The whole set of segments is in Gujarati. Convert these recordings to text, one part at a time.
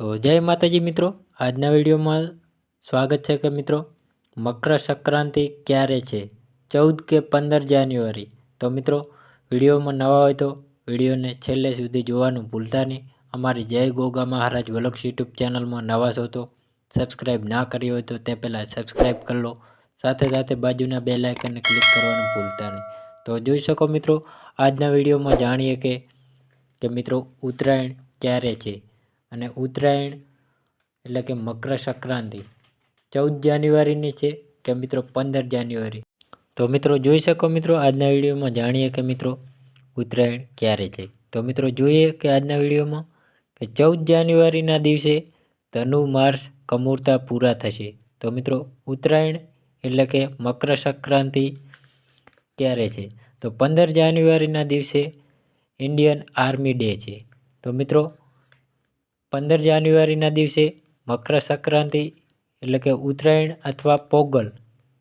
તો જય માતાજી મિત્રો, આજના વિડીયોમાં સ્વાગત છે કે મિત્રો, મકર સંક્રાંતિ ક્યારે છે? ચૌદ કે પંદર જાન્યુઆરી. તો મિત્રો, વિડીયોમાં નવા હોય તો વિડીયોને છેલ્લે સુધી જોવાનું ભૂલતા નહીં. અમારી જય ગોગા મહારાજ વલક્ષ યુટ્યુબ ચેનલમાં નવા છો તો સબસ્ક્રાઈબ ના કરી હોય તો તે પહેલાં સબસ્ક્રાઈબ કરી લો. સાથે સાથે બાજુના બે લાઇકનને ક્લિક કરવાનું ભૂલતા નહીં. તો જોઈ શકો મિત્રો, આજના વિડીયોમાં જાણીએ કે કે મિત્રો, ઉત્તરાયણ ક્યારે છે? અને ઉત્તરાયણ એટલે કે મકર સંક્રાંતિ ચૌદ જાન્યુઆરીની છે કે મિત્રો પંદર જાન્યુઆરી. તો મિત્રો જોઈ શકો મિત્રો આજના વિડીયોમાં જાણીએ કે મિત્રો ઉત્તરાયણ ક્યારે છે. તો મિત્રો જોઈએ કે આજના વિડીયોમાં કે ચૌદ જાન્યુઆરીના દિવસે ધનુ માર્સ કમૂરતા પૂરા થશે. તો મિત્રો ઉત્તરાયણ એટલે કે મકર સંક્રાંતિ ક્યારે છે. તો પંદર જાન્યુઆરીના દિવસે ઇન્ડિયન આર્મી ડે છે. તો મિત્રો પંદર જાન્યુઆરીના દિવસે મકર સંક્રાંતિ એટલે કે ઉત્તરાયણ અથવા પોગલ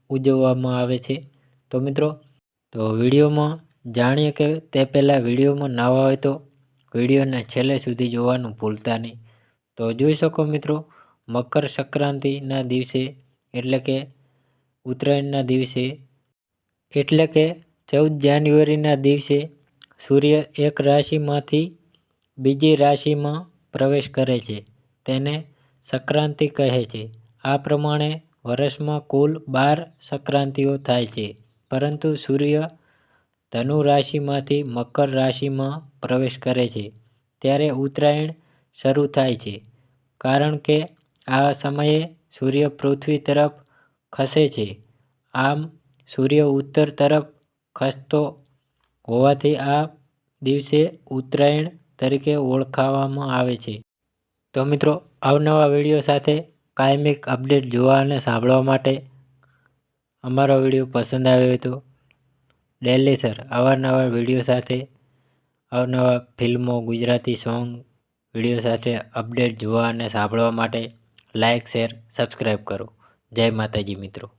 ઉજવવામાં આવે છે. તો મિત્રો, તો વિડીયોમાં જાણીએ કે તે પહેલાં વિડીયોમાં ના હોય તો વિડીયોને છેલ્લે સુધી જોવાનું ભૂલતા નહીં. તો જોઈ શકો મિત્રો, મકર સંક્રાંતિના દિવસે એટલે કે ઉત્તરાયણના દિવસે એટલે કે ચૌદ જાન્યુઆરીના દિવસે સૂર્ય એક રાશિમાંથી બીજી રાશિમાં પ્રવેશ કરે છે. તેને સંક્રાંતિ કહે છે. આ પ્રમાણે વર્ષમાં કુલ બાર સંક્રાંતિઓ થાય છે. પરંતુ સૂર્ય ધનુ રાશિમાંથી મકર રાશિમાં પ્રવેશ કરે છે. ત્યારે ઉત્તરાયણ શરૂ થાય છે. કારણ કે આ સમયે સૂર્ય પૃથ્વી તરફ ખસે છે. આમ સૂર્ય ઉત્તર તરફ ખસતો હોવાથી આ દિવસે ઉત્તરાયણ તરીકે ઓળખાવવામાં આવે છે. તો મિત્રો, અવનવા વીડિયો સાથે કાયમિક અપડેટ જોવા અને સાંભળવા માટે અમારો વીડિયો પસંદ આવ્યો હતો ડેલી સર, અવારનવાર વીડિયો સાથે, અવનવા ફિલ્મો, ગુજરાતી સોંગ વીડિયો સાથે અપડેટ જોવા અને સાંભળવા માટે લાઇક શેર સબસ્ક્રાઈબ કરો. જય માતાજી મિત્રો.